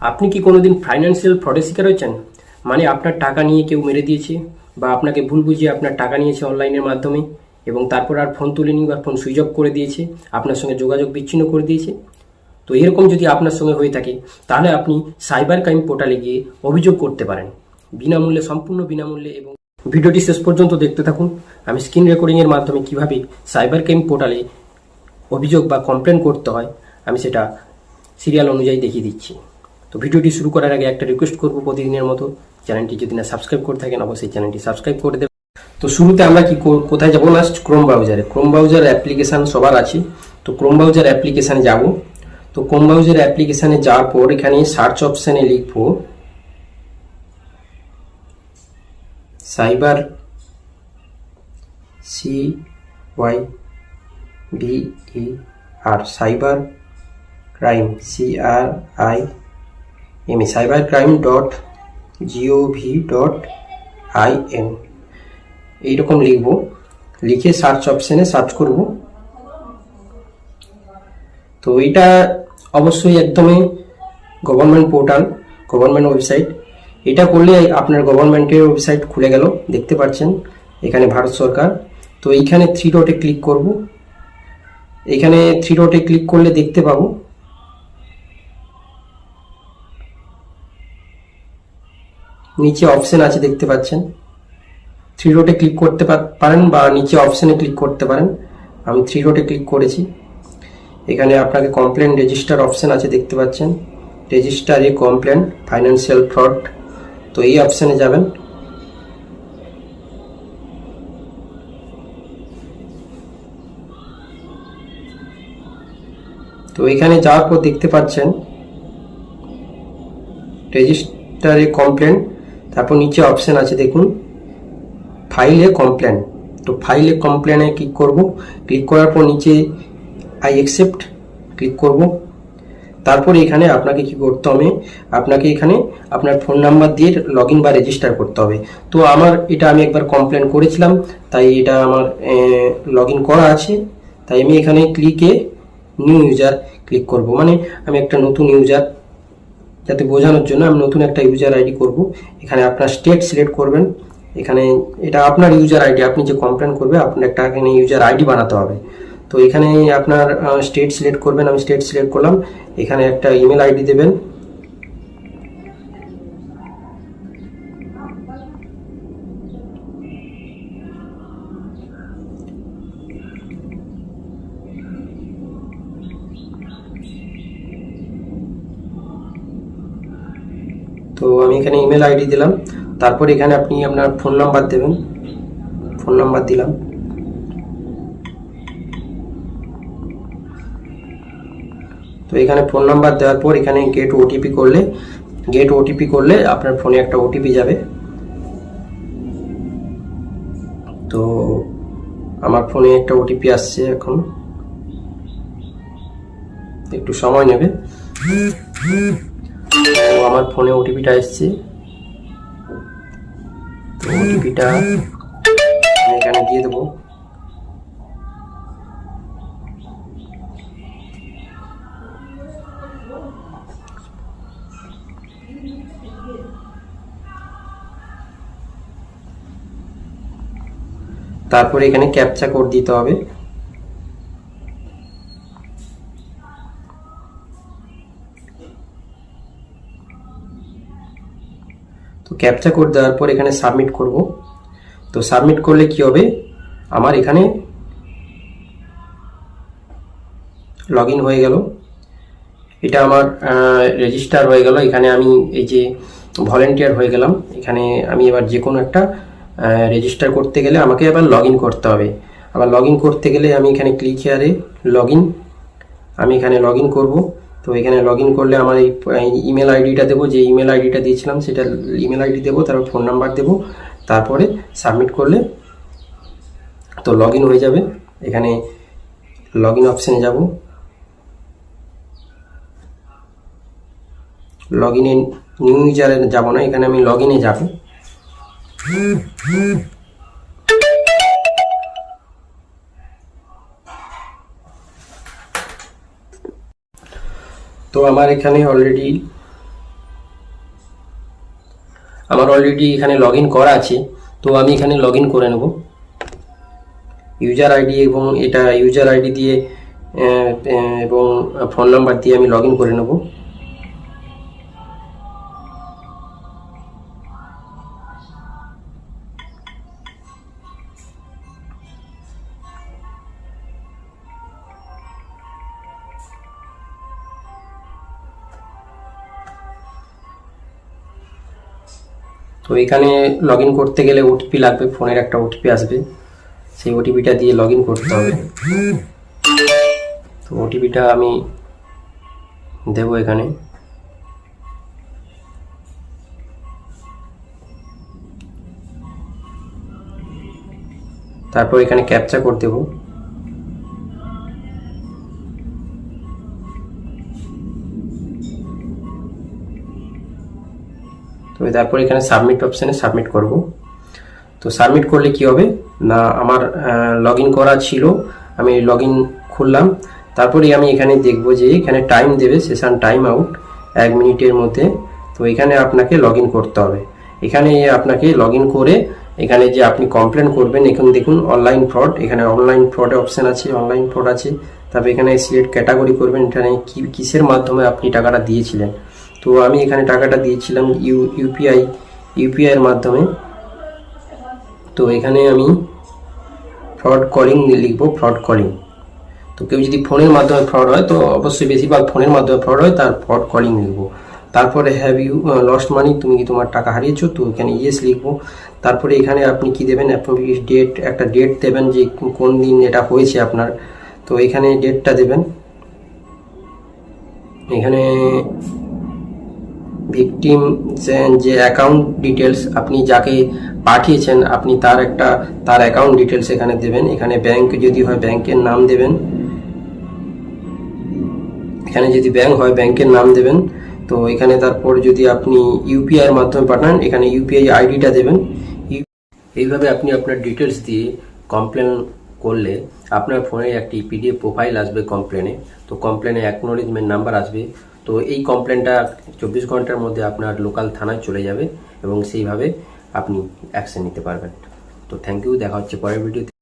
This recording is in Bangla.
আপনি কি কোনোদিন ফাইন্যান্সিয়াল ফ্রডের শিকার হয়েছেন মানে আপনার টাকা নিয়ে কেউ মেরে দিয়েছে? বা আপনাকে ভুল বুঝিয়ে আপনার টাকা নিয়েছে অনলাইনের মাধ্যমে? এবং তারপর আর ফোন তুলেনি বা ফোন সুইচ অফ করে দিয়েছে? আপনার সঙ্গে যোগাযোগ বিচ্ছিন্ন করে দিয়েছে? তো এরকম যদি আপনার সঙ্গে হয়ে থাকে, তাহলে আপনি সাইবার ক্রাইম পোর্টালে গিয়ে অভিযোগ করতে পারেন। বিনামূল্যে, সম্পূর্ণ বিনামূল্যে এবং ভিডিওটি শেষ পর্যন্ত দেখতে থাকুন। আমি স্ক্রিন রেকর্ডিংয়ের মাধ্যমে কীভাবে সাইবার ক্রাইম পোর্টালে অভিযোগ বা কমপ্লেন করতে হয়, আমি সেটা সিরিয়াল অনুযায়ী দেখিয়ে দিচ্ছি। তো ভিডিওটি শুরু করার আগে একটা রিকোয়েস্ট করব প্রতিদিনের মতো। চ্যানেলটি যদি না সাবস্ক্রাইব করে থাকেন, অবশ্যই চ্যানেলটি সাবস্ক্রাইব করে দেবেন। তো শুরুতে আমরা কি কোথায় যাব না ক্রোম ব্রাউজারে ক্রোম ব্রাউজার অ্যাপ্লিকেশান সবার আছে। তো ক্রোম ব্রাউজার অ্যাপ্লিকেশানে যাব। তো ক্রোম ব্রাউজার অ্যাপ্লিকেশানে যাওয়ার পর এখানে সার্চ অপশানে লিখব cyber C Y B R cyber crime C R I M E cyber crime dot G O V dot I N এইরকম লিখব। লিখে সার্চ অপশানে সার্চ করব। তো এটা অবশ্যই একদমই গভর্নমেন্ট পোর্টাল গভর্নমেন্ট ওয়েবসাইট এটা করলে আপনার গভর্নমেন্টের ওয়েবসাইট খুলে গেল, দেখতে পাচ্ছেন, এখানে ভারত সরকার। তো এইখানে থ্রি ডটে ক্লিক করব। এখানে থ্রি ডটে ক্লিক করলে দেখতে পাবো। নিচে অপশন আছে দেখতে পাচ্ছেন। থ্রি ডটে ক্লিক করতে পারেন বা নিচে অপশনে ক্লিক করতে পারেন। আমি থ্রি ডটে ক্লিক করেছি। এখানে আপনাকে কমপ্লেন রেজিস্টার অপশন আছে দেখতে পাচ্ছেন। Register a complaint financial fraud তো এই অপশানে যাবেন। তো এখানে যাওয়ার পর দেখতে পাচ্ছেন রেজিস্টারে কমপ্লেন তারপর নিচে অপশন আছে দেখুন ফাইলে কমপ্লেন তো ফাইলে কমপ্লেনে ক্লিক করব। ক্লিক করার পর নিচে আই অ্যাকসেপ্ট ক্লিক করব। তারপর এখানে আপনাকে কি করতে হবে? আপনাকে এখানে আপনার ফোন নাম্বার দিয়ে লগ বা রেজিস্টার করতে হবে। তো আমার এটা আমি একবার কমপ্লেন করেছিলাম, তাই এটা আমার লগ করা আছে। তাই আমি এখানে ক্লিকে নিউ ইউজার ক্লিক করব। মানে আমি একটা নতুন ইউজার যাতে বোঝানোর জন্য আমি নতুন একটা ইউজার আইডি করব। এখানে আপনার স্টেট সিলেক্ট করবেন। এখানে এটা আপনার ইউজার আইডি আপনি যে কমপ্লেন করবে, আপনার একটা এখানে ইউজার আইডি বানাতে হবে। তো এখানে আপনার স্টেট সিলেক্ট করবেন, আমি স্টেট সিলেক্ট করলাম। এখানে একটা ইমেল আইডি দেবেন। তো আমি এখানে ইমেল আইডি দিলাম। তারপর এখানে আপনি আপনার ফোন নাম্বার দেবেন। ফোন নাম্বার দিলাম। তো এখানে ফোন নাম্বার দেওয়ার পর এখানে গেট ওটিপি করলে গেট ওটিপি করলে আপনার ফোনে একটা ওটিপি যাবে। তো আমার ফোনে একটা ওটিপি আসছে এখন। একটু সময় নেবে। তো আমার ফোনে ওটিপিটা এসছে। তো ওটিপিটা এখানে দিয়ে দেবো। তারপরে এখানে ক্যাপচা কোড দিতে হবে তো ক্যাপচা কোড দেওয়ার পর এখানে সাবমিট করব। তো সাবমিট করলে কি হবে? আমার এখানে লগ হয়ে গেল। এটা আমার রেজিস্টার হয়ে গেল। এখানে আমি এই যে ভলেন্টিয়ার হয়ে গেলাম। এখানে আমি এবার যে কোনো একটা রেজিস্টার করতে গেলে আমাকে এবার লগ করতে হবে। আবার লগ করতে গেলে আমি এখানে ক্লিক হেয়ারে লগ আমি এখানে লগ করব। তো এখানে লগ ইন করলে আমার এই ইমেল আইডিটা দেবো, যে ইমেল আইডিটা দিয়েছিলাম সেটা ইমেল আইডি দেবো, তারপর ফোন নাম্বার দেবো, তারপরে সাবমিট করলে তো লগ ইন হয়ে যাবে। এখানে লগ ইন অপশানে যাব। লগ ইনে নিউ ইউজারে যাব না, এখানে আমি লগ ইনে যাব। তো আমার এখানে অলরেডি আমার অলরেডি এখানে লগ করা আছে, তো আমি এখানে লগ করে নেব। ইউজার আইডি এবং এটা ইউজার আইডি দিয়ে এবং ফোন নাম্বার দিয়ে আমি লগ করে নেব। তো এখানে লগ ইন করতে গেলে ওটিপি লাগবে, ফোনের একটা ওটিপি আসবে। সেই ওটিপিটা দিয়ে লগ করতে হবে। তো ওটিপিটা আমি দেব এখানে। তারপর এখানে ক্যাপচা করে দেবো। তো তারপর এখানে সাবমিট অপশানে সাবমিট করব। তো সাবমিট করলে কি হবে? না, আমার লগ করা ছিল, আমি লগ খুললাম। তারপরে আমি এখানে দেখব যে এখানে টাইম দেবে সেশন টাইম আউট এক মিনিটের মধ্যে। তো এখানে আপনাকে লগ করতে হবে। এখানে আপনাকে লগ করে এখানে যে আপনি কমপ্লেন করবেন, এখন দেখুন অনলাইন ফ্রড এখানে অনলাইন ফ্রড অপশান আছে অনলাইন ফ্রড আছে। তারপরে এখানে সিলেক্ট ক্যাটাগরি করবেন, এখানে কী, কিসের মাধ্যমে আপনি টাকাটা দিয়েছিলেন? তো আমি এখানে টাকাটা দিয়েছিলাম ইউ, ইউপিআই, ইউপিআইয়ের মাধ্যমে। তো এখানে আমি ফ্রড কলিং লিখব ফ্রড কলিং তো কেউ যদি ফোনের মাধ্যমে ফ্রড হয়, তো অবশ্যই বেশিরভাগ ফোনের মাধ্যমে ফ্রড হয়, তার ফ্রড কলিং লিখব। তারপরে হ্যাভ ইউ লস্ট মানি তুমি কি তোমার টাকা হারিয়েছো? তো এখানে ইয়েস লিখব। তারপরে এখানে আপনি কি দেবেন? ডেট একটা ডেট দেবেন যে কোন দিন এটা হয়েছে আপনার। তো এখানে ডেটটা দেবেন। এখানে ভিকটিম যে অ্যাকাউন্ট ডিটেলস আপনি যাকে পাঠিয়েছেন, আপনি তার একটা, তার অ্যাকাউন্ট ডিটেলস এখানে দেবেন। এখানে ব্যাংক যদি হয় ব্যাংকের নাম দেবেন। এখানে যদি ব্যাংক হয় ব্যাংকের নাম দেবেন। তো এখানে তারপর যদি আপনি ইউপিআই এর মাধ্যমে পাঠান, এখানে ইউপিআই আইডিটা দেবেন। এইভাবে আপনি আপনার ডিটেলস দিয়ে কমপ্লেন করলে আপনার ফোনে একটি পিডিএফ প্রোফাইল আসবে কমপ্লেনে তো কমপ্লেনে অ্যাকনোলেজমেন্ট নাম্বার আসবে। তো এই কমপ্লেনটা চব্বিশ ঘণ্টার মধ্যে আপনার লোকাল থানায় চলে যাবে এবং সেইভাবে আপনি অ্যাকশন নিতে পারবেন। তো থ্যাংক ইউ দেখা হচ্ছে পরের ভিডিওতে